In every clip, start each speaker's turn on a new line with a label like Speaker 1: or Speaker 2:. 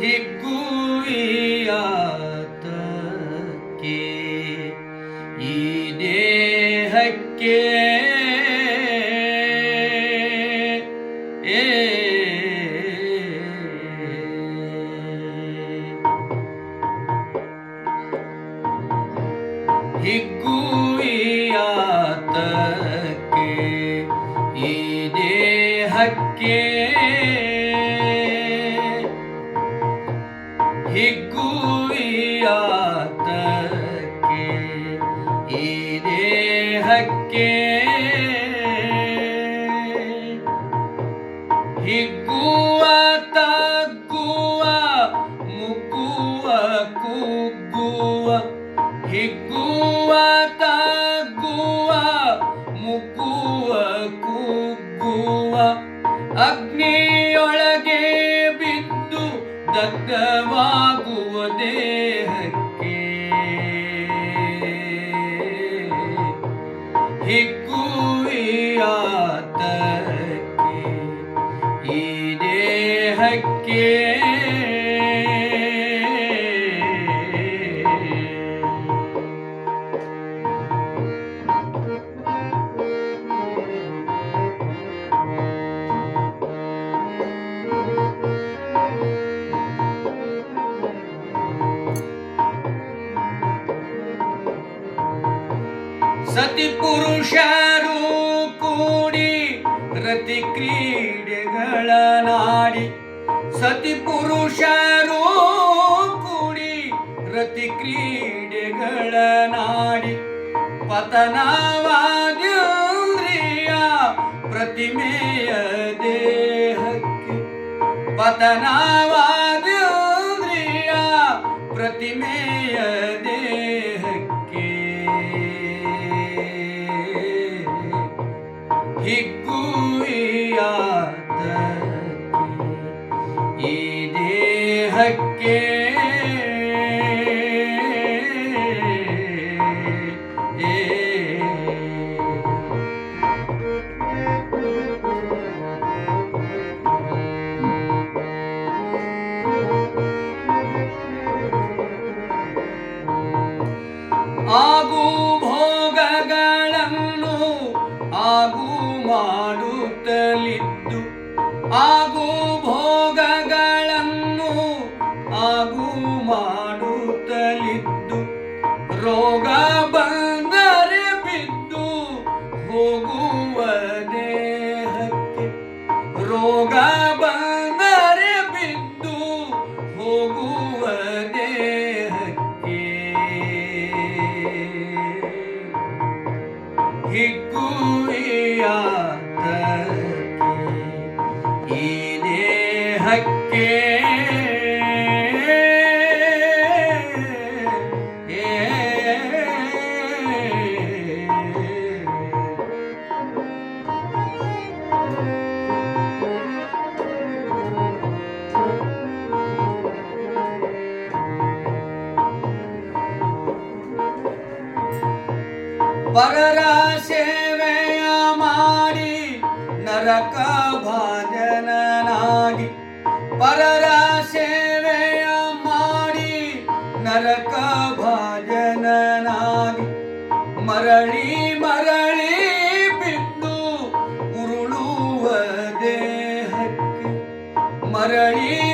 Speaker 1: 희구이, 어떻게 이리 할게? ಆತಕ್ಕೆ ಈ ದೇಹಕ್ಕೆ ಹಿಗ್ಗುವ ತಗ್ಗುವ ಮುಗ್ಗುವ ಕುಗ್ಗುವ ಹಿಗ್ಗುವ ತಗ್ಗುವ He good. ರತಿ ಕ್ರೀಡೆಗಳ ನಾಡಿ ಸತಿ ಪುರುಷರು ಕೂಡಿ ರತಿ ಕ್ರೀಡೆಗಳ ನಾಡಿ ಪತನವಾದ್ಯ ಪ್ರತಿಮೆಯ ದೇಹಕ್ಕೆ ಪತನವಾದ್ಯ ಪ್ರತಿಮೆಯ உனக்கே ಮಾಡುತ್ತಲಿದ್ದು ರೋಗ ಪರರ ಸೇವೆಯ ಮಾಡಿ ನರಕ ಭಾಜನನಾಗಿ. ಪರರ ಸೇವೆಯ ಮಾಡಿ ನರಕ ಭಾಜನನಾಗಿ. ಮರಳಿ ಮರಳಿ ಬಿದ್ದು ಉರುಳುವ ದೇಹಕ್ಕೆ ಮರಳಿ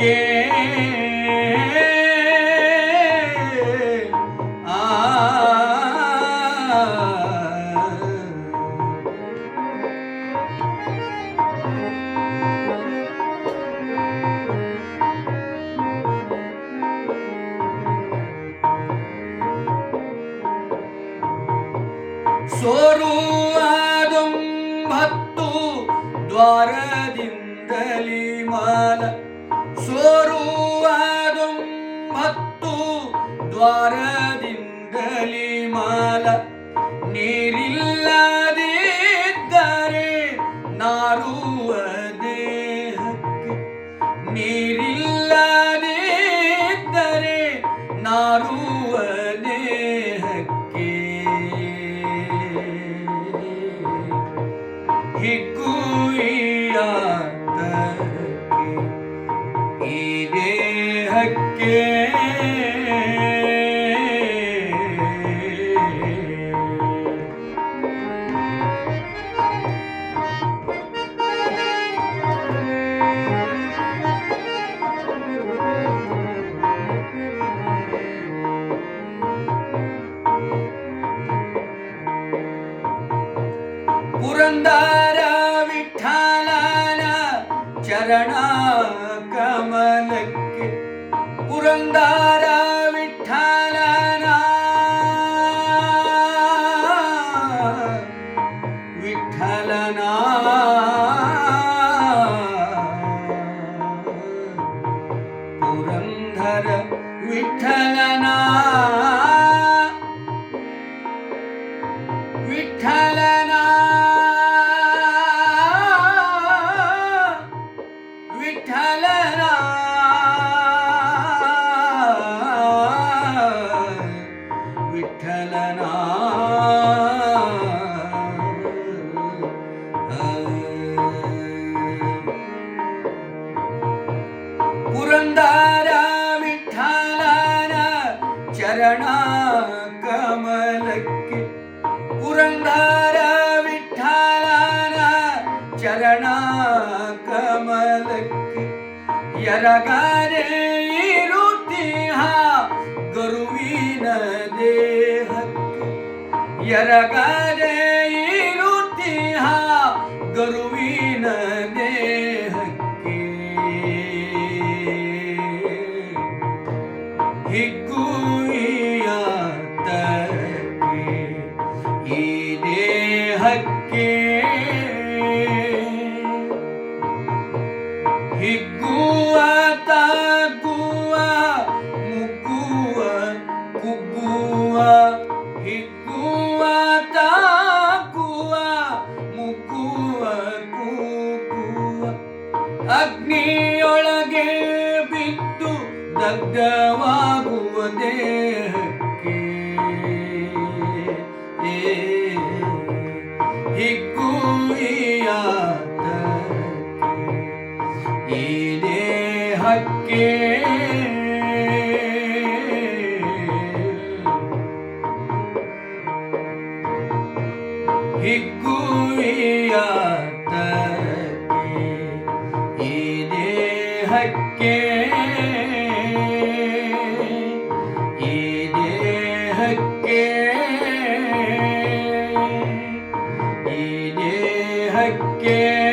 Speaker 1: ದೇಹಕ್ಕೆ ಆ ಸೋರುವಾದೊಂಬತ್ತು ದ್ವಾರದಿಂದಲಿ ಮಾಲ ಸೋರುವಾದೊಂಬತ್ತು ದ್ವಾರದಿಂದಲಿ ಮಾಲ ನೀರಿಲ್ಲದಿದ್ದರೆ पुरंदर विठ्ठलाला चरणा कमल पुरंदर ಕಮಲಕ್ಕೆ ಎರಗಾರೆ ಇರುತ್ತೀಹ ಗುರುವಿನ ದೇಹಕ್ಕೆ ಎರಗಾರೆ ಇರುತ್ತೀಹ ಗುರುವಿನ 나 구원되게 할게. again.